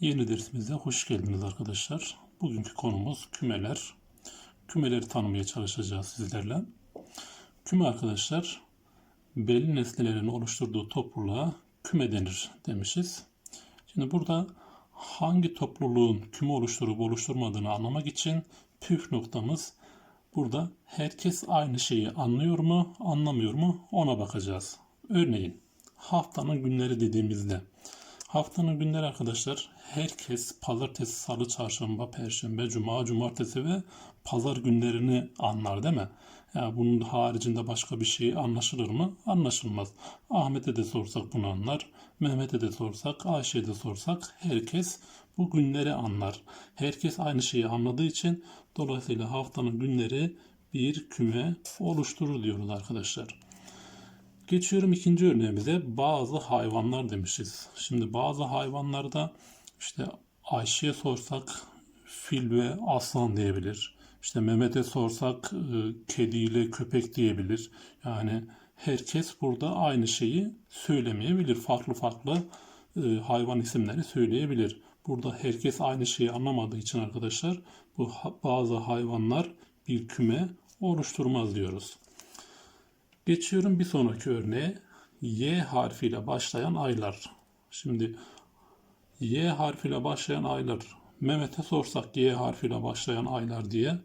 Yeni dersimize hoş geldiniz arkadaşlar. Bugünkü konumuz kümeler. Kümeleri tanımaya çalışacağız sizlerle. Küme arkadaşlar belli nesnelerin oluşturduğu topluluğa küme denir demişiz. Şimdi burada hangi topluluğun küme oluşturup oluşturmadığını anlamak için püf noktamız burada herkes aynı şeyi anlıyor mu, anlamıyor mu ona bakacağız. Örneğin haftanın günleri dediğimizde haftanın günleri arkadaşlar herkes pazartesi, salı, çarşamba, perşembe, cuma, cumartesi ve pazar günlerini anlar değil mi? Yani bunun haricinde başka bir şey anlaşılır mı? Anlaşılmaz. Ahmet'e de sorsak bunu anlar. Mehmet'e de sorsak, Ayşe'ye de sorsak herkes bu günleri anlar. Herkes aynı şeyi anladığı için dolayısıyla haftanın günleri bir küme oluşturur diyoruz arkadaşlar. Geçiyorum ikinci örneğimize. Bazı hayvanlar demişiz. Şimdi bazı hayvanlarda işte Ayşe'ye sorsak fil ve aslan diyebilir. İşte Mehmet'e sorsak e, kediyle köpek diyebilir. Yani herkes burada aynı şeyi söylemeyebilir. Farklı farklı e, hayvan isimleri söyleyebilir. Burada herkes aynı şeyi anlamadığı için arkadaşlar bu bazı hayvanlar bir küme oluşturmaz diyoruz. Geçiyorum bir sonraki örneğe. Y harfiyle başlayan aylar. Şimdi Y harfiyle başlayan aylar. Mehmet'e sorsak Y harfiyle başlayan aylar diye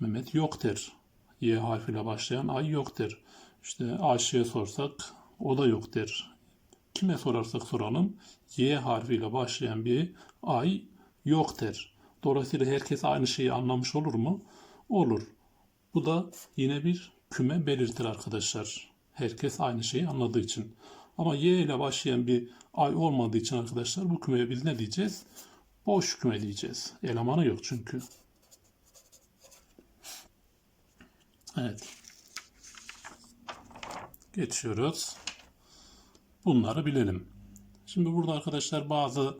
Mehmet yok der. Y harfiyle başlayan ay yok der. İşte Ayşe'ye sorsak o da yok der. Kime sorarsak soralım Y harfiyle başlayan bir ay yok der. Dolayısıyla herkes aynı şeyi anlamış olur mu? Olur. Bu da yine bir küme belirtir arkadaşlar. Herkes aynı şeyi anladığı için. Ama Y ile başlayan bir ay olmadığı için arkadaşlar bu kümeye biz ne diyeceğiz? Boş küme diyeceğiz. Elemanı yok çünkü. Evet. Geçiyoruz. Bunları bilelim. Şimdi burada arkadaşlar bazı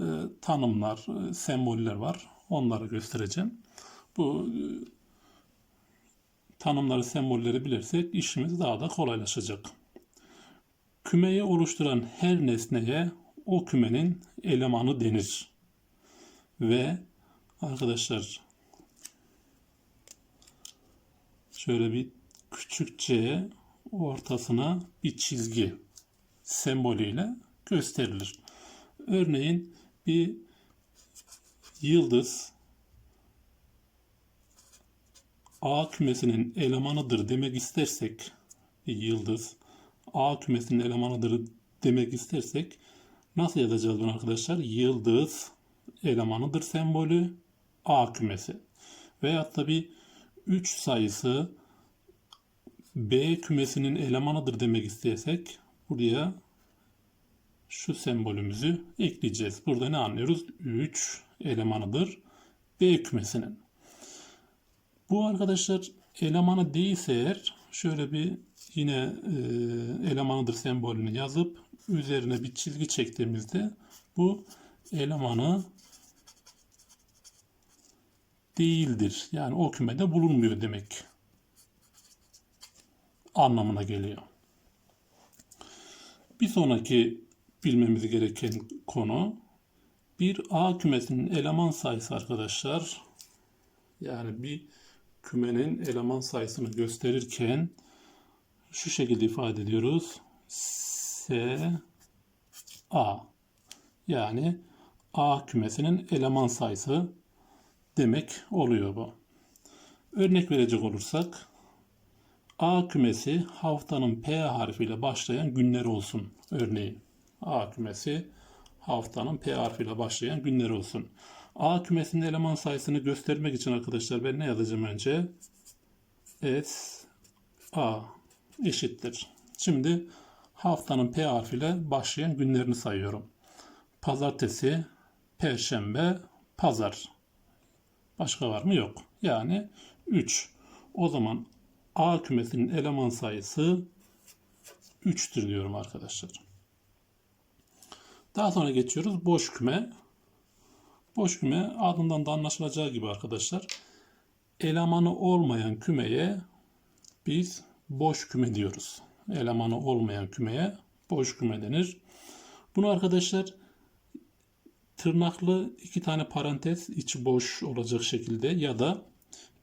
e, tanımlar, e, semboller var. Onları göstereceğim. Bu e, tanımları, sembolleri bilirsek işimiz daha da kolaylaşacak. Kümeyi oluşturan her nesneye o kümenin elemanı denir. Ve arkadaşlar şöyle bir küçükçe ortasına bir çizgi sembolüyle gösterilir. Örneğin bir yıldız A kümesinin elemanıdır demek istersek yıldız A kümesinin elemanıdır demek istersek nasıl yazacağız bunu arkadaşlar? Yıldız elemanıdır sembolü A kümesi. Veyahut da bir 3 sayısı B kümesinin elemanıdır demek istersek buraya şu sembolümüzü ekleyeceğiz. Burada ne anlıyoruz? 3 elemanıdır B kümesinin. Bu arkadaşlar elemanı değilse eğer şöyle bir yine e, elemanıdır sembolünü yazıp üzerine bir çizgi çektiğimizde bu elemanı değildir. Yani o kümede bulunmuyor demek anlamına geliyor. Bir sonraki bilmemiz gereken konu bir A kümesinin eleman sayısı arkadaşlar. Yani bir kümenin eleman sayısını gösterirken şu şekilde ifade ediyoruz. S A yani A kümesinin eleman sayısı demek oluyor bu. Örnek verecek olursak A kümesi haftanın P harfiyle başlayan günler olsun. Örneğin A kümesi haftanın P harfiyle başlayan günler olsun. A kümesinin eleman sayısını göstermek için arkadaşlar ben ne yazacağım önce? S A eşittir. Şimdi haftanın P harfiyle başlayan günlerini sayıyorum. Pazartesi, Perşembe, Pazar. Başka var mı? Yok. Yani 3. O zaman A kümesinin eleman sayısı 3'tür diyorum arkadaşlar. Daha sonra geçiyoruz boş küme. Boş küme adından da anlaşılacağı gibi arkadaşlar elemanı olmayan kümeye biz boş küme diyoruz. Elemanı olmayan kümeye boş küme denir. Bunu arkadaşlar tırnaklı iki tane parantez içi boş olacak şekilde ya da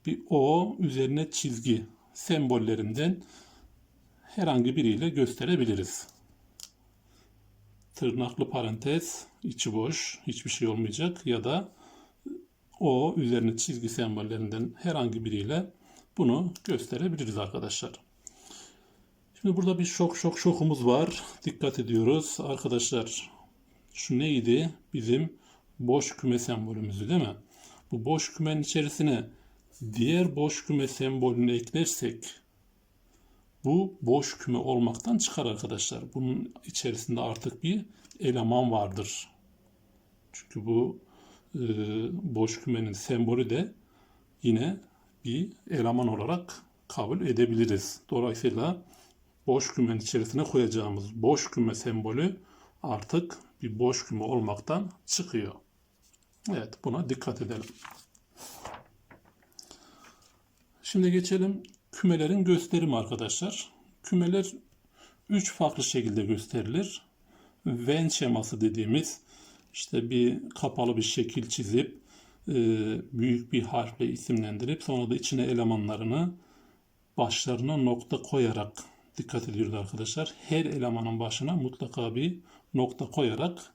bir O üzerine çizgi sembollerinden herhangi biriyle gösterebiliriz. Tırnaklı parantez içi boş hiçbir şey olmayacak ya da O üzerine çizgi sembollerinden herhangi biriyle bunu gösterebiliriz arkadaşlar. Şimdi burada bir şok şok şokumuz var. Dikkat ediyoruz. Arkadaşlar şu neydi? Bizim boş küme sembolümüzü değil mi? Bu boş kümenin içerisine diğer boş küme sembolünü eklersek bu boş küme olmaktan çıkar arkadaşlar. Bunun içerisinde artık bir eleman vardır. Çünkü bu e, boş kümenin sembolü de yine bir eleman olarak kabul edebiliriz. Dolayısıyla boş kümenin içerisine koyacağımız boş küme sembolü artık bir boş küme olmaktan çıkıyor. Evet buna dikkat edelim. Şimdi geçelim kümelerin gösterimi arkadaşlar. Kümeler 3 farklı şekilde gösterilir. Venn şeması dediğimiz işte bir kapalı bir şekil çizip e, büyük bir harfle isimlendirip sonra da içine elemanlarını başlarına nokta koyarak dikkat ediyoruz arkadaşlar. Her elemanın başına mutlaka bir nokta koyarak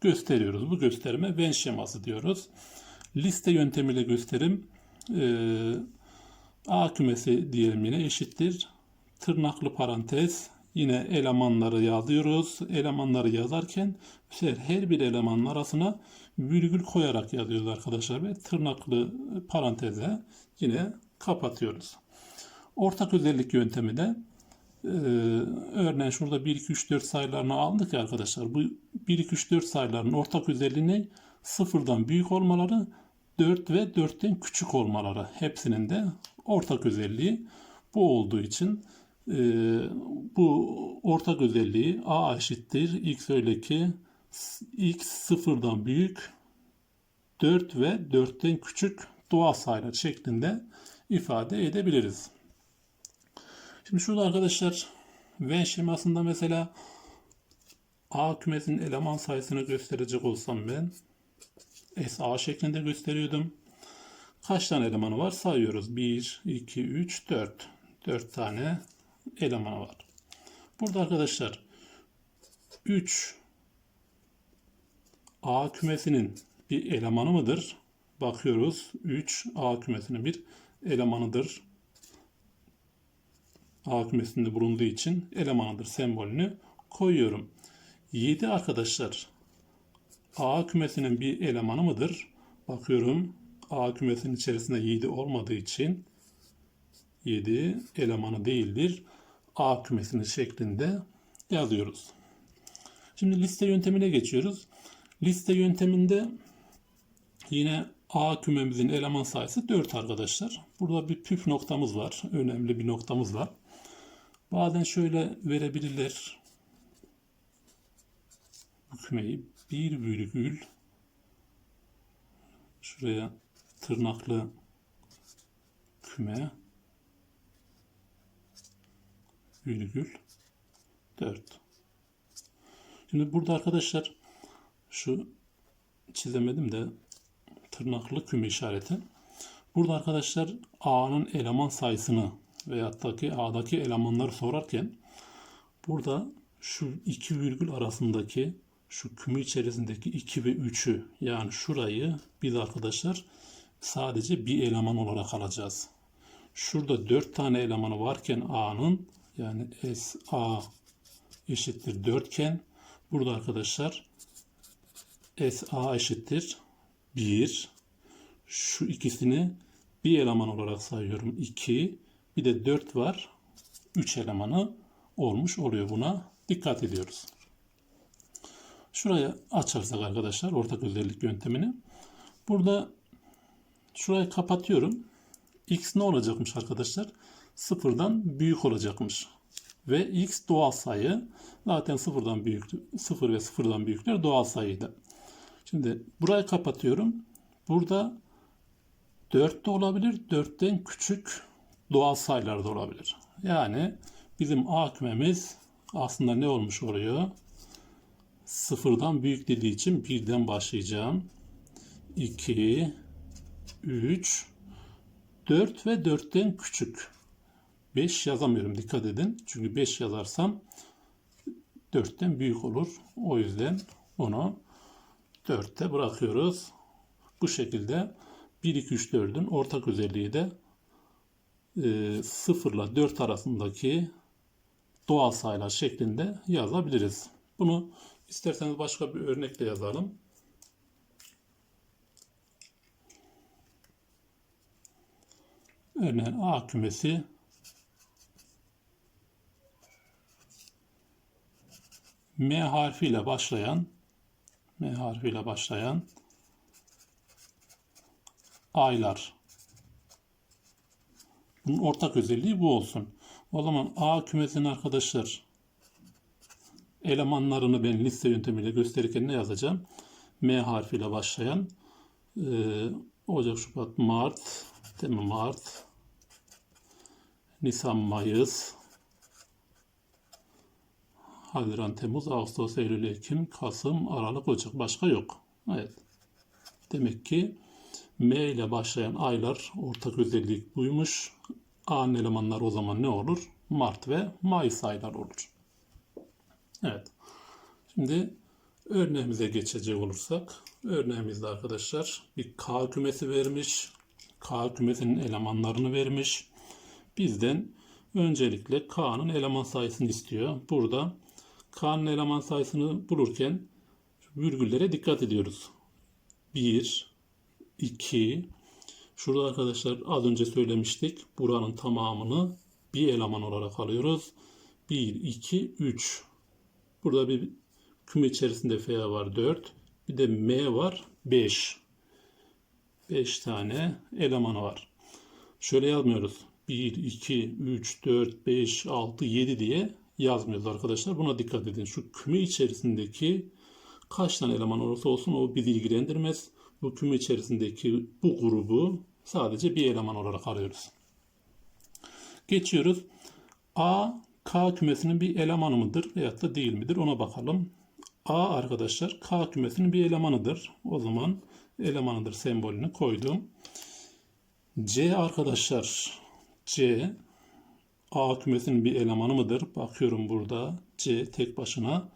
gösteriyoruz. Bu gösterime Venn şeması diyoruz. Liste yöntemiyle gösterim e, A kümesi diyelim yine eşittir. Tırnaklı parantez yine elemanları yazıyoruz. Elemanları yazarken her bir elemanın arasına virgül koyarak yazıyoruz arkadaşlar ve tırnaklı paranteze yine kapatıyoruz. Ortak özellik yöntemi de ee, örneğin şurada 1, 2, 3, 4 sayılarını aldık ya arkadaşlar. Bu 1, 2, 3, 4 sayıların ortak özelliği? Sıfırdan büyük olmaları, 4 ve 4'ten küçük olmaları. Hepsinin de ortak özelliği bu olduğu için e, bu ortak özelliği a eşittir x öyle ki x sıfırdan büyük 4 ve 4'ten küçük doğal sayılar şeklinde ifade edebiliriz. Şimdi şurada arkadaşlar Venn şemasında mesela A kümesinin eleman sayısını gösterecek olsam ben SA şeklinde gösteriyordum. Kaç tane elemanı var sayıyoruz. 1, 2, 3, 4. 4 tane elemanı var. Burada arkadaşlar 3 A kümesinin bir elemanı mıdır? Bakıyoruz. 3 A kümesinin bir elemanıdır. A kümesinde bulunduğu için elemanıdır sembolünü koyuyorum. 7 arkadaşlar A kümesinin bir elemanı mıdır? Bakıyorum A kümesinin içerisinde 7 olmadığı için 7 elemanı değildir. A kümesinin şeklinde yazıyoruz. Şimdi liste yöntemine geçiyoruz. Liste yönteminde yine A kümemizin eleman sayısı 4 arkadaşlar. Burada bir püf noktamız var. Önemli bir noktamız var. Bazen şöyle verebilirler. Bu kümeyi bir virgül şuraya tırnaklı küme virgül 4. Şimdi burada arkadaşlar şu çizemedim de tırnaklı küme işareti. Burada arkadaşlar A'nın eleman sayısını veyahut da ki A'daki elemanları sorarken burada şu iki virgül arasındaki şu küme içerisindeki 2 ve 3'ü yani şurayı biz arkadaşlar sadece bir eleman olarak alacağız. Şurada 4 tane elemanı varken A'nın yani S A eşittir 4 iken burada arkadaşlar S A eşittir 1 şu ikisini bir eleman olarak sayıyorum 2 bir de 4 var. 3 elemanı olmuş oluyor buna. Dikkat ediyoruz. Şuraya açarsak arkadaşlar ortak özellik yöntemini. Burada şurayı kapatıyorum. X ne olacakmış arkadaşlar? Sıfırdan büyük olacakmış. Ve X doğal sayı. Zaten sıfırdan büyük, sıfır ve sıfırdan büyükler doğal sayıydı. Şimdi burayı kapatıyorum. Burada 4 de olabilir. 4'ten küçük doğal sayılar da olabilir. Yani bizim A kümemiz aslında ne olmuş oluyor? sıfırdan büyük dediği için birden başlayacağım. 2 3 4 ve 4'ten küçük. 5 yazamıyorum dikkat edin. Çünkü 5 yazarsam 4'ten büyük olur. O yüzden onu 4'te bırakıyoruz. Bu şekilde 1, 2, 3, 4'ün ortak özelliği de e, 0 ile 4 arasındaki doğal sayılar şeklinde yazabiliriz. Bunu isterseniz başka bir örnekle yazalım. Örneğin A kümesi M harfiyle başlayan M harfiyle başlayan aylar. Bunun ortak özelliği bu olsun. O zaman A kümesinin arkadaşlar elemanlarını ben liste yöntemiyle gösterirken ne yazacağım? M harfiyle başlayan e, Ocak, Şubat, Mart, değil mi? Mart, Nisan, Mayıs, Haziran, Temmuz, Ağustos, Eylül, Ekim, Kasım, Aralık, Ocak. Başka yok. Evet. Demek ki M ile başlayan aylar ortak özellik buymuş. A'nın elemanları o zaman ne olur? Mart ve Mayıs aylar olur. Evet. Şimdi örneğimize geçecek olursak örneğimizde arkadaşlar bir K kümesi vermiş. K kümesinin elemanlarını vermiş. Bizden öncelikle K'nın eleman sayısını istiyor. Burada K'nın eleman sayısını bulurken virgüllere dikkat ediyoruz. 1, 2, şurada arkadaşlar az önce söylemiştik. Buranın tamamını bir eleman olarak alıyoruz. 1, 2, 3. Burada bir küme içerisinde F var 4. Bir de M var 5. 5 tane elemanı var. Şöyle yazmıyoruz. 1, 2, 3, 4, 5, 6, 7 diye yazmıyoruz arkadaşlar. Buna dikkat edin. Şu küme içerisindeki kaç tane eleman olursa olsun o bizi ilgilendirmez. Bu küme içerisindeki bu grubu sadece bir eleman olarak arıyoruz. Geçiyoruz. A, K kümesinin bir elemanı mıdır veyahut da değil midir ona bakalım. A arkadaşlar K kümesinin bir elemanıdır. O zaman elemanıdır sembolünü koydum. C arkadaşlar C A kümesinin bir elemanı mıdır? Bakıyorum burada C tek başına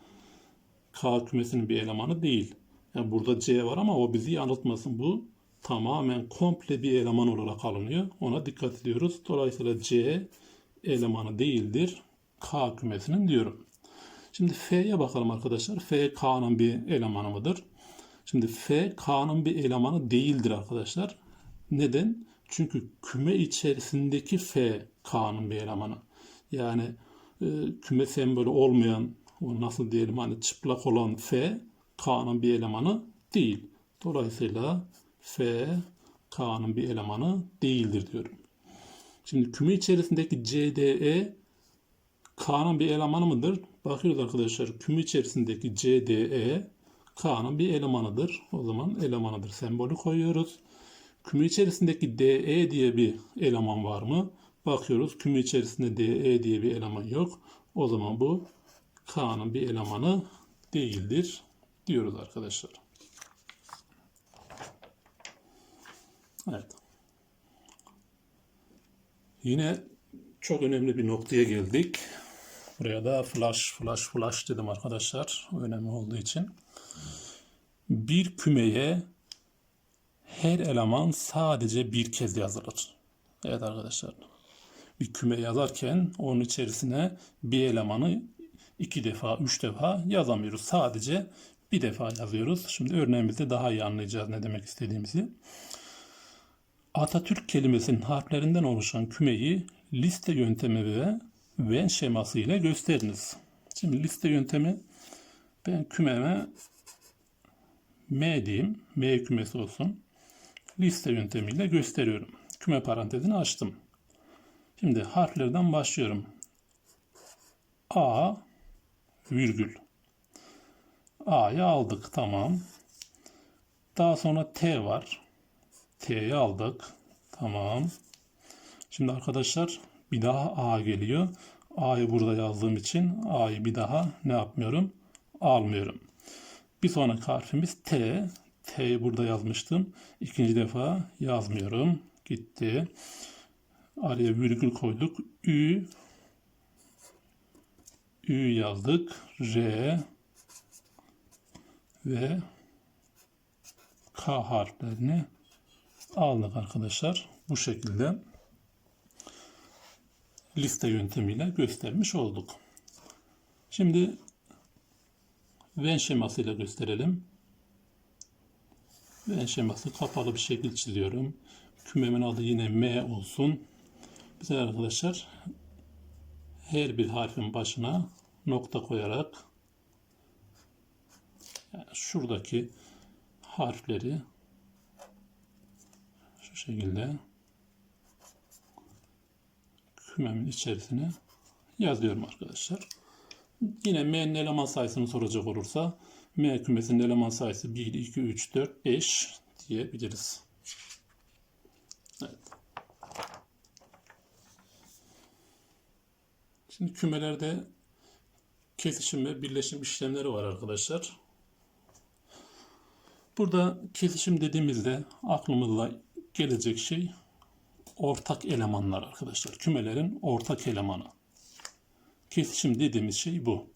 K kümesinin bir elemanı değil. Yani burada C var ama o bizi yanıltmasın. Bu tamamen komple bir eleman olarak alınıyor. Ona dikkat ediyoruz. Dolayısıyla C elemanı değildir. K kümesinin diyorum. Şimdi F'ye bakalım arkadaşlar. F K'nın bir elemanı mıdır? Şimdi F K'nın bir elemanı değildir arkadaşlar. Neden? Çünkü küme içerisindeki F K'nın bir elemanı. Yani e, küme sembolü olmayan o nasıl diyelim hani çıplak olan F K'nın bir elemanı değil. Dolayısıyla F K'nın bir elemanı değildir diyorum. Şimdi küme içerisindeki CDE K'nın bir elemanı mıdır? Bakıyoruz arkadaşlar küme içerisindeki CDE K'nın bir elemanıdır. O zaman elemanıdır sembolü koyuyoruz. Küme içerisindeki DE diye bir eleman var mı? Bakıyoruz küme içerisinde DE diye bir eleman yok. O zaman bu K'nın bir elemanı değildir diyoruz arkadaşlar. Evet. Yine çok önemli bir noktaya geldik. Buraya da flash flash flash dedim arkadaşlar. Önemli olduğu için. Bir kümeye her eleman sadece bir kez yazılır. Evet arkadaşlar. Bir küme yazarken onun içerisine bir elemanı iki defa, üç defa yazamıyoruz. Sadece bir defa yazıyoruz. Şimdi örneğimizde daha iyi anlayacağız ne demek istediğimizi. Atatürk kelimesinin harflerinden oluşan kümeyi liste yöntemi ve Venn şeması ile gösteriniz. Şimdi liste yöntemi ben kümeme M diyeyim. M kümesi olsun. Liste yöntemiyle gösteriyorum. Küme parantezini açtım. Şimdi harflerden başlıyorum. A virgül. A'yı aldık. Tamam. Daha sonra T var. T'yi aldık. Tamam. Şimdi arkadaşlar bir daha A geliyor. A'yı burada yazdığım için A'yı bir daha ne yapmıyorum? Almıyorum. Bir sonraki harfimiz T. T'yi burada yazmıştım. İkinci defa yazmıyorum. Gitti. Araya virgül koyduk. Ü. Ü yazdık. R. Ve K harflerini aldık arkadaşlar. Bu şekilde liste yöntemiyle göstermiş olduk. Şimdi Venn şemasıyla gösterelim. Venn şeması kapalı bir şekil çiziyorum. Kümemin adı yine M olsun. Bize arkadaşlar her bir harfin başına nokta koyarak yani şuradaki harfleri şu şekilde kümemin içerisine yazıyorum arkadaşlar. Yine M'nin eleman sayısını soracak olursa M kümesinin eleman sayısı 1, 2, 3, 4, 5 diyebiliriz. Evet. Şimdi kümelerde kesişim ve birleşim işlemleri var arkadaşlar. Burada kesişim dediğimizde aklımıza gelecek şey ortak elemanlar arkadaşlar. Kümelerin ortak elemanı. Kesişim dediğimiz şey bu.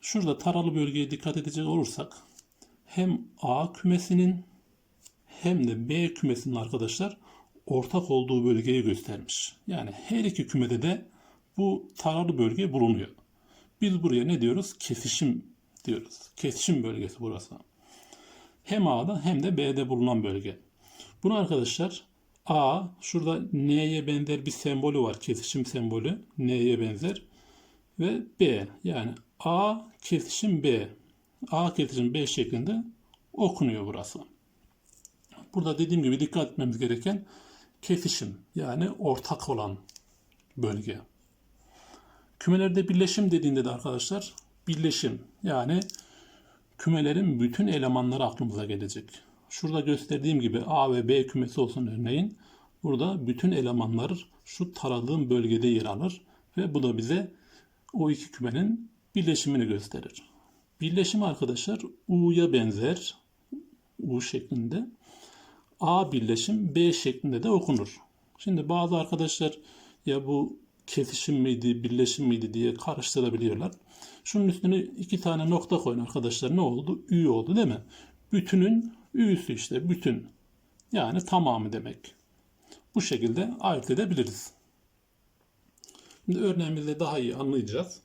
Şurada taralı bölgeye dikkat edecek olursak hem A kümesinin hem de B kümesinin arkadaşlar ortak olduğu bölgeyi göstermiş. Yani her iki kümede de bu taralı bölge bulunuyor. Biz buraya ne diyoruz? Kesişim diyoruz. Kesişim bölgesi burası. Hem A'da hem de B'de bulunan bölge. Bunu arkadaşlar A şurada N'ye benzer bir sembolü var. Kesişim sembolü N'ye benzer. Ve B yani A kesişim B. A kesişim B şeklinde okunuyor burası. Burada dediğim gibi dikkat etmemiz gereken kesişim yani ortak olan bölge. Kümelerde birleşim dediğinde de arkadaşlar birleşim yani kümelerin bütün elemanları aklımıza gelecek. Şurada gösterdiğim gibi A ve B kümesi olsun örneğin. Burada bütün elemanlar şu taradığım bölgede yer alır ve bu da bize o iki kümenin birleşimini gösterir. Birleşim arkadaşlar U'ya benzer. U şeklinde. A birleşim B şeklinde de okunur. Şimdi bazı arkadaşlar ya bu kesişim miydi, birleşim miydi diye karıştırabiliyorlar. Şunun üstüne iki tane nokta koyun arkadaşlar. Ne oldu? Ü oldu değil mi? Bütünün ü'sü işte bütün. Yani tamamı demek. Bu şekilde ayırt edebiliriz. Şimdi örneğimizde daha iyi anlayacağız.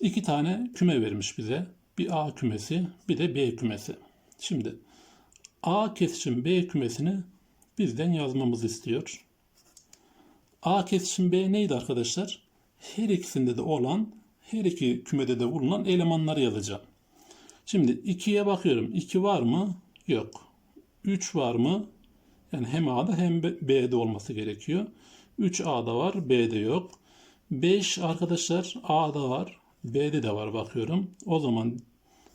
İki tane küme vermiş bize. Bir A kümesi, bir de B kümesi. Şimdi A kesişim B kümesini bizden yazmamızı istiyor. A kesişim B neydi arkadaşlar? Her ikisinde de olan, her iki kümede de bulunan elemanları yazacağım. Şimdi 2'ye bakıyorum. 2 var mı? Yok. 3 var mı? Yani hem A'da hem B'de olması gerekiyor. 3 A'da var, B'de yok. 5 arkadaşlar A'da var, B'de de var bakıyorum. O zaman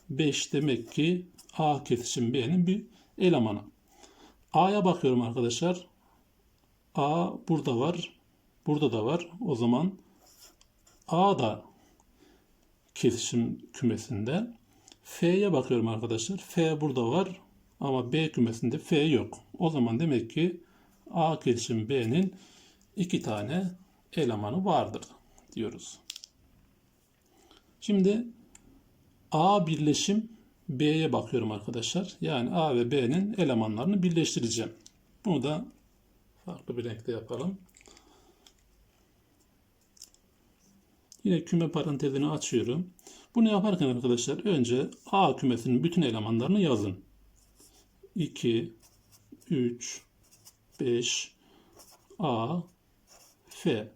5 demek ki A kesişim B'nin bir elemanı. A'ya bakıyorum arkadaşlar. A burada var. Burada da var. O zaman A da kesişim kümesinde. F'ye bakıyorum arkadaşlar. F burada var ama B kümesinde F yok. O zaman demek ki A kesişim B'nin iki tane elemanı vardır diyoruz. Şimdi A birleşim B'ye bakıyorum arkadaşlar. Yani A ve B'nin elemanlarını birleştireceğim. Bunu da farklı bir renkte yapalım. Yine küme parantezini açıyorum. Bunu yaparken arkadaşlar önce A kümesinin bütün elemanlarını yazın. 2, 3, 5, A, F.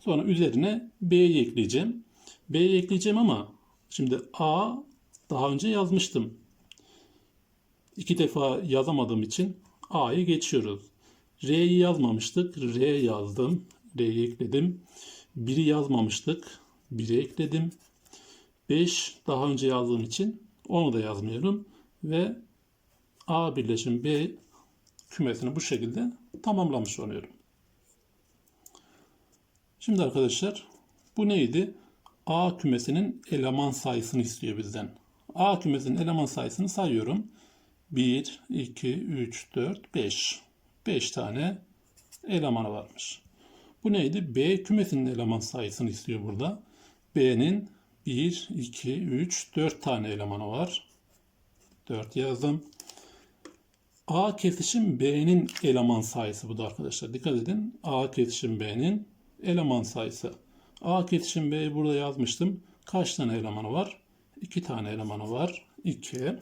Sonra üzerine B'yi ekleyeceğim. B'yi ekleyeceğim ama şimdi A daha önce yazmıştım. İki defa yazamadığım için A'yı geçiyoruz. R'yi yazmamıştık. R yazdım. R'yi ekledim. 1'i yazmamıştık. 1'i ekledim. 5 daha önce yazdığım için onu da yazmıyorum. Ve A birleşim B kümesini bu şekilde tamamlamış oluyorum. Şimdi arkadaşlar bu neydi? A kümesinin eleman sayısını istiyor bizden. A kümesinin eleman sayısını sayıyorum. 1, 2, 3, 4, 5. 5 tane elemanı varmış. Bu neydi? B kümesinin eleman sayısını istiyor burada. B'nin 1, 2, 3, 4 tane elemanı var. 4 yazdım. A kesişim B'nin eleman sayısı bu da arkadaşlar. Dikkat edin. A kesişim B'nin eleman sayısı. A kesişim B'yi burada yazmıştım. Kaç tane elemanı var? 2 tane elemanı var. 2.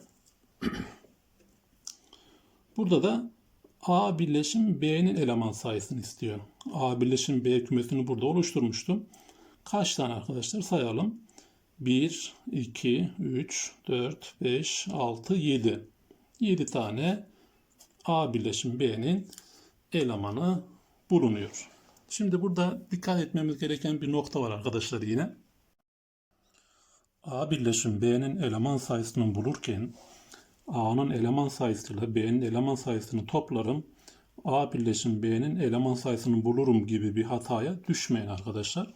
Burada da A birleşim B'nin eleman sayısını istiyor. A birleşim B kümesini burada oluşturmuştum. Kaç tane arkadaşlar sayalım. 1, 2, 3, 4, 5, 6, 7. 7 tane A birleşim B'nin elemanı bulunuyor. Şimdi burada dikkat etmemiz gereken bir nokta var arkadaşlar yine. A birleşim B'nin eleman sayısını bulurken A'nın eleman sayısıyla B'nin eleman sayısını toplarım. A birleşim B'nin eleman sayısını bulurum gibi bir hataya düşmeyin arkadaşlar.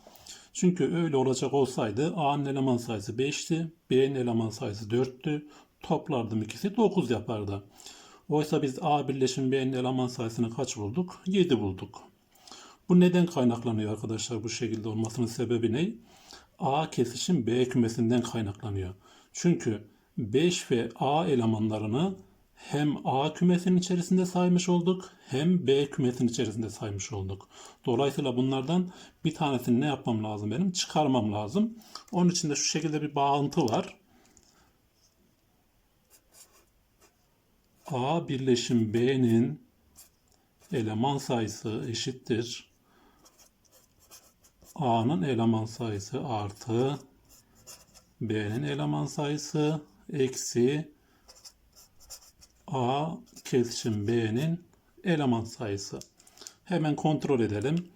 Çünkü öyle olacak olsaydı A'nın eleman sayısı 5'ti, B'nin eleman sayısı 4'tü. Toplardım ikisi 9 yapardı. Oysa biz A birleşim B'nin eleman sayısını kaç bulduk? 7 bulduk. Bu neden kaynaklanıyor arkadaşlar bu şekilde olmasının sebebi ne? A kesişim B kümesinden kaynaklanıyor. Çünkü 5 ve A elemanlarını hem A kümesinin içerisinde saymış olduk hem B kümesinin içerisinde saymış olduk. Dolayısıyla bunlardan bir tanesini ne yapmam lazım benim? Çıkarmam lazım. Onun için de şu şekilde bir bağıntı var. A birleşim B'nin eleman sayısı eşittir. A'nın eleman sayısı artı B'nin eleman sayısı eksi A kesişim B'nin eleman sayısı. Hemen kontrol edelim.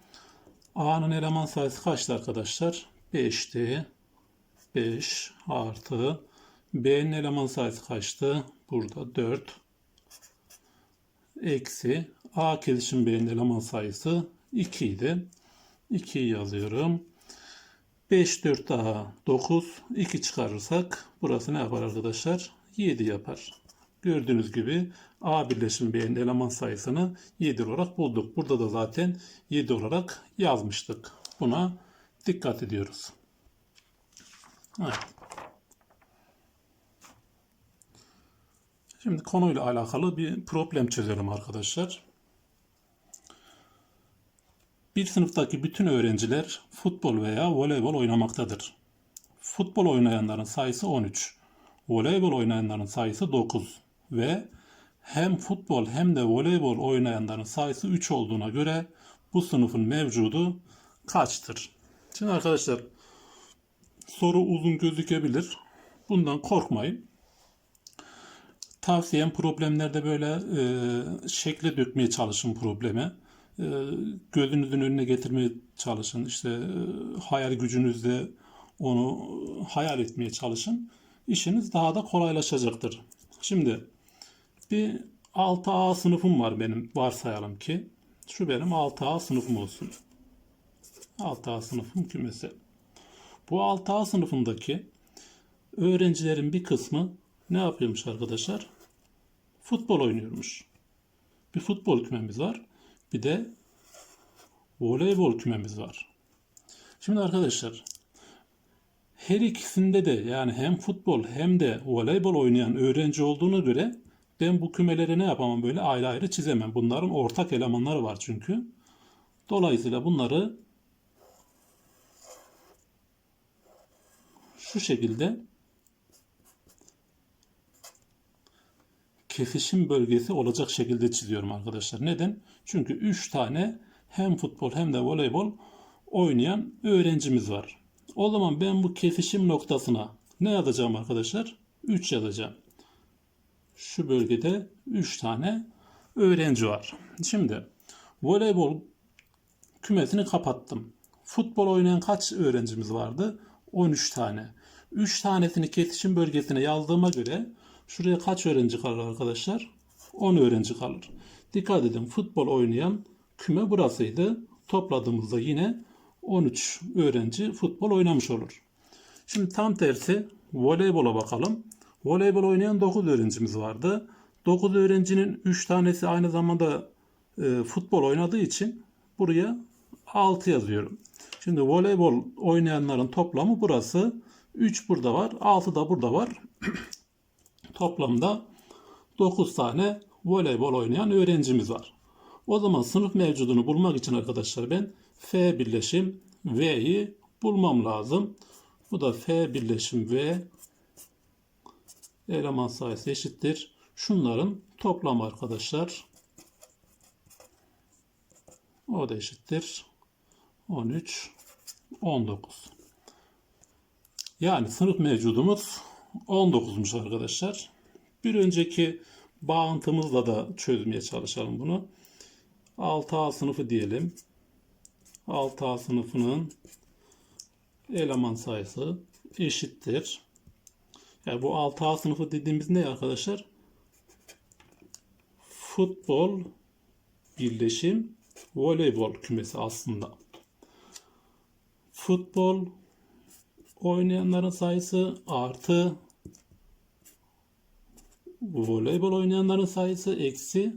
A'nın eleman sayısı kaçtı arkadaşlar? 5'ti. 5 artı B'nin eleman sayısı kaçtı? Burada 4. Eksi A kesişim B'nin eleman sayısı 2 idi. 2'yi yazıyorum. 5, 4 daha 9. 2 çıkarırsak burası ne yapar arkadaşlar? 7 yapar. Gördüğünüz gibi A birleşim B'nin eleman sayısını 7 olarak bulduk. Burada da zaten 7 olarak yazmıştık. Buna dikkat ediyoruz. Evet. Şimdi konuyla alakalı bir problem çözelim arkadaşlar. Bir sınıftaki bütün öğrenciler futbol veya voleybol oynamaktadır. Futbol oynayanların sayısı 13, voleybol oynayanların sayısı 9 ve hem futbol hem de voleybol oynayanların sayısı 3 olduğuna göre bu sınıfın mevcudu kaçtır? Şimdi arkadaşlar soru uzun gözükebilir. Bundan korkmayın. Tavsiyem problemlerde böyle e, şekle dökmeye çalışın problemi. E, gözünüzün önüne getirmeye çalışın. İşte e, hayal gücünüzle onu hayal etmeye çalışın. İşiniz daha da kolaylaşacaktır. Şimdi bir 6A sınıfım var benim varsayalım ki. Şu benim 6A sınıfım olsun. 6A sınıfım kümesi. Bu 6A sınıfındaki öğrencilerin bir kısmı ne yapıyormuş arkadaşlar? Futbol oynuyormuş. Bir futbol kümemiz var. Bir de voleybol kümemiz var. Şimdi arkadaşlar her ikisinde de yani hem futbol hem de voleybol oynayan öğrenci olduğuna göre ben bu kümeleri ne yapamam böyle ayrı ayrı çizemem. Bunların ortak elemanları var çünkü. Dolayısıyla bunları şu şekilde kesişim bölgesi olacak şekilde çiziyorum arkadaşlar. Neden? Çünkü 3 tane hem futbol hem de voleybol oynayan öğrencimiz var. O zaman ben bu kesişim noktasına ne yazacağım arkadaşlar? 3 yazacağım. Şu bölgede 3 tane öğrenci var. Şimdi voleybol kümesini kapattım. Futbol oynayan kaç öğrencimiz vardı? 13 tane. 3 tanesini kesişim bölgesine yazdığıma göre şuraya kaç öğrenci kalır arkadaşlar? 10 öğrenci kalır. Dikkat edin futbol oynayan küme burasıydı. Topladığımızda yine 13 öğrenci futbol oynamış olur. Şimdi tam tersi voleybola bakalım. Voleybol oynayan 9 öğrencimiz vardı. 9 öğrencinin 3 tanesi aynı zamanda e, futbol oynadığı için buraya 6 yazıyorum. Şimdi voleybol oynayanların toplamı burası. 3 burada var, 6 da burada var. Toplamda 9 tane voleybol oynayan öğrencimiz var. O zaman sınıf mevcudunu bulmak için arkadaşlar ben F birleşim V'yi bulmam lazım. Bu da F birleşim V eleman sayısı eşittir. Şunların toplamı arkadaşlar. O da eşittir. 13, 19. Yani sınıf mevcudumuz 19'muş arkadaşlar. Bir önceki bağıntımızla da çözmeye çalışalım bunu. 6A sınıfı diyelim. 6A sınıfının eleman sayısı eşittir. Yani bu 6A sınıfı dediğimiz ne arkadaşlar? Futbol birleşim voleybol kümesi aslında. Futbol oynayanların sayısı artı voleybol oynayanların sayısı eksi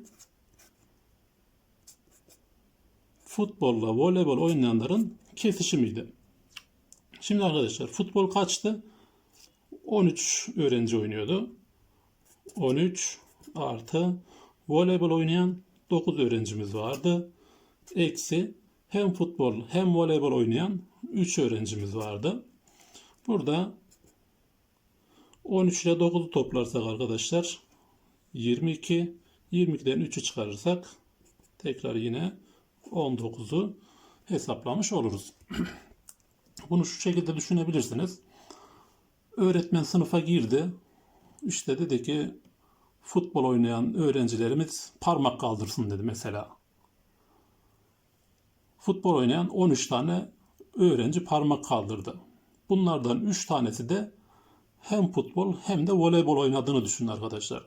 futbolla voleybol oynayanların kesişimiydi. Şimdi arkadaşlar futbol kaçtı? 13 öğrenci oynuyordu. 13 artı voleybol oynayan 9 öğrencimiz vardı. Eksi hem futbol hem voleybol oynayan 3 öğrencimiz vardı. Burada 13 ile 9'u toplarsak arkadaşlar 22 22'den 3'ü çıkarırsak tekrar yine 19'u hesaplamış oluruz. Bunu şu şekilde düşünebilirsiniz. Öğretmen sınıfa girdi. İşte dedi ki futbol oynayan öğrencilerimiz parmak kaldırsın dedi mesela. Futbol oynayan 13 tane öğrenci parmak kaldırdı. Bunlardan 3 tanesi de hem futbol hem de voleybol oynadığını düşünün arkadaşlar.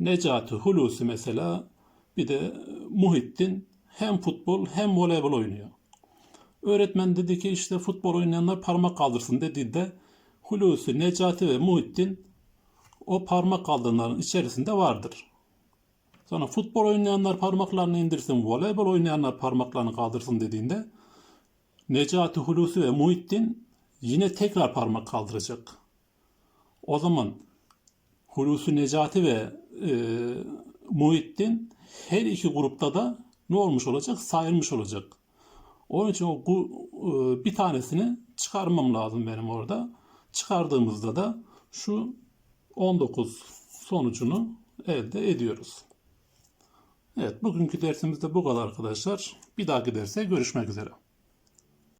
Necati, Hulusi mesela bir de Muhittin hem futbol hem voleybol oynuyor. Öğretmen dedi ki işte futbol oynayanlar parmak kaldırsın dediğinde Hulusi, Necati ve Muhittin o parmak kaldıranların içerisinde vardır. Sonra futbol oynayanlar parmaklarını indirsin, voleybol oynayanlar parmaklarını kaldırsın dediğinde Necati, Hulusi ve Muhittin yine tekrar parmak kaldıracak. O zaman Hulusi, Necati ve e, Muhittin her iki grupta da ne olmuş olacak? Sayılmış olacak. Onun için o e, bir tanesini çıkarmam lazım benim orada. Çıkardığımızda da şu 19 sonucunu elde ediyoruz. Evet bugünkü dersimizde bu kadar arkadaşlar. Bir dahaki derse görüşmek üzere.